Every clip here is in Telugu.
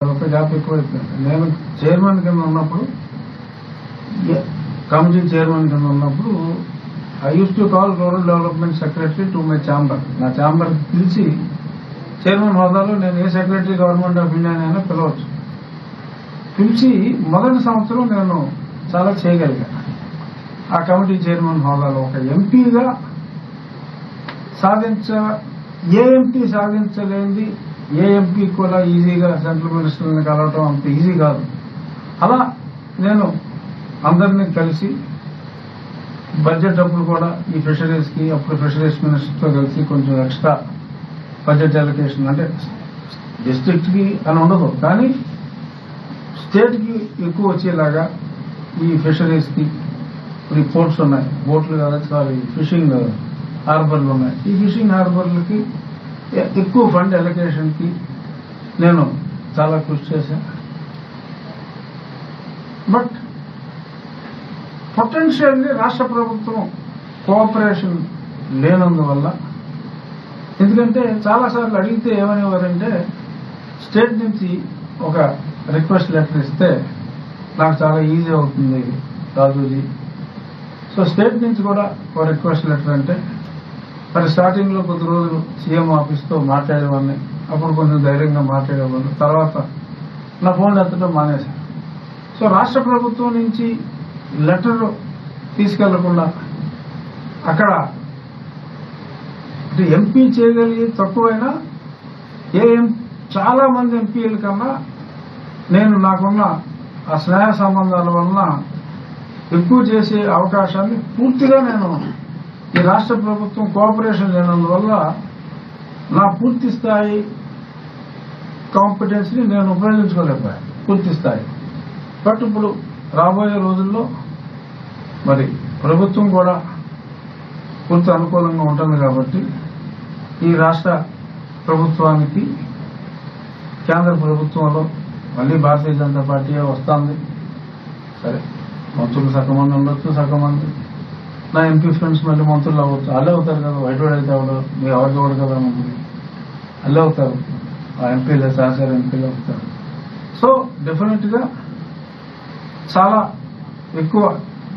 ఒక గ్యాప్ ఎక్కువ నేను చైర్మన్ కింద ఉన్నప్పుడు కమిటీ చైర్మన్ కింద ఉన్నప్పుడు I use to call rural development secretary to my chamber నా ఛాంబర్ పిలిచి చైర్మన్ హోదాలో నేను ఏ సెక్రటరీ గవర్నమెంట్ ఆఫ్ ఇండియానైనా పిలవచ్చు. పిలిచి మొదటి సంవత్సరం నేను చాలా చేయగలిగాను. ఆ కమిటీ చైర్మన్ హోదాలో ఒక ఎంపీగా సాధించ ఏ ఎంపీ సాధించలేనిది ఏ ఎంపీ కూడా ఈజీగా సెంట్రల్ మినిస్టర్ని కలవటం అంత ఈజీ కాదు. అలా నేను అందరినీ కలిసి బడ్జెట్ అప్పుడు కూడా ఈ ఫిషరీస్కి అప్పుడు ఫిషరీస్ మినిస్టర్తో కలిసి కొంచెం ఎక్స్ట్రా బడ్జెట్ అలొకేషన్ అంటే డిస్ట్రిక్ట్కి అని ఉండదు. కానీ స్టేట్కి ఎక్కువ వచ్చేలాగా ఈ ఫిషరీస్కి రిపోర్ట్స్ ఉన్నాయి. బోట్లు కాదు సారీ ఫిషింగ్ హార్బర్లు ఉన్నాయి. ఈ ఫిషింగ్ హార్బర్లకి ఎక్కువ ఫండ్ అలొకేషన్కి నేను చాలా కృషి చేశాను. బట్ పొటెన్షియల్లీ రాష్ట్ర ప్రభుత్వం కోఆపరేషన్ లేనందువల్ల ఎందుకంటే చాలాసార్లు అడిగితే ఏమనేవారంటే స్టేట్ నుంచి ఒక రిక్వెస్ట్ లెటర్ ఇస్తే నాకు చాలా ఈజీ అవుతుంది రాజుజీ. సో స్టేట్ నుంచి కూడా ఒక రిక్వెస్ట్ లెటర్ అంటే మరి స్టార్టింగ్లో కొద్ది రోజులు సీఎం ఆఫీస్తో మాట్లాడేవాడిని. అప్పుడు కొంచెం ధైర్యంగా మాట్లాడేవాడిని. తర్వాత నా ఫోన్ ఎత్తడం మానేశాను. సో రాష్ట్ర ప్రభుత్వం నుంచి లెటర్ తీసుకెళ్ళకుండా అక్కడ అంటే ఎంపీ చేయగలిగి తక్కువైనా ఏ ఎం చాలా మంది ఎంపీల కన్నా నేను నాకున్న ఆ స్నేహ సంబంధాల వలన ఎక్కువ చేసే అవకాశాన్ని పూర్తిగా నేను ఈ రాష్ట్ర ప్రభుత్వం కోఆపరేషన్ లేనందువల్ల నా పూర్తి స్థాయి కాంపిటెన్స్ని నేను ఉపయోగించుకోలేకపోయాను. పూర్తి స్థాయి. బట్ ఇప్పుడు రాబోయే రోజుల్లో మరి ప్రభుత్వం కూడా పూర్తి అనుకూలంగా ఉంటుంది కాబట్టి ఈ రాష్ట్ర ప్రభుత్వానికి కేంద్ర ప్రభుత్వంలో మళ్ళీ భారతీయ జనతా పార్టీ వస్తుంది. సరే మంత్రులు సగం మంది ఉండొచ్చు సగం మంది. నా ఎంపీ ఫ్రెండ్స్ మళ్ళీ మంత్రులు అవ్వచ్చు. అల్లే అవుతారు కదా వైట్వాడు అయితే అవడు మీ ఎవరు చూడదు కదా మమ్మల్ని అల్లే అవుతారు. ఆ ఎంపీలు సహచార ఎంపీలు అవుతారు. సో డెఫినెట్గా చాలా ఎక్కువ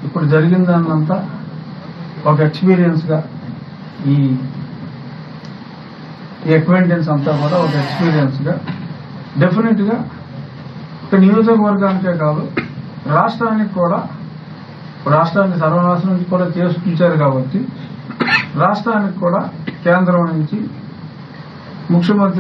ఇప్పుడు జరిగిన దాన్నంతా ఒక ఎక్స్పీరియన్స్గా ఈ ఎక్వైంటెన్స్ అంతా కూడా ఒక ఎక్స్పీరియన్స్గా డెఫినెట్గా ఒక నియోజకవర్గానికే కాదు రాష్ట్రానికి కూడా రాష్ట్రాన్ని సర్వనాశనం కూడా చేసుకుంటారు కాబట్టి రాష్ట్రానికి కూడా కేంద్రం నుంచి ముఖ్యమంత్రి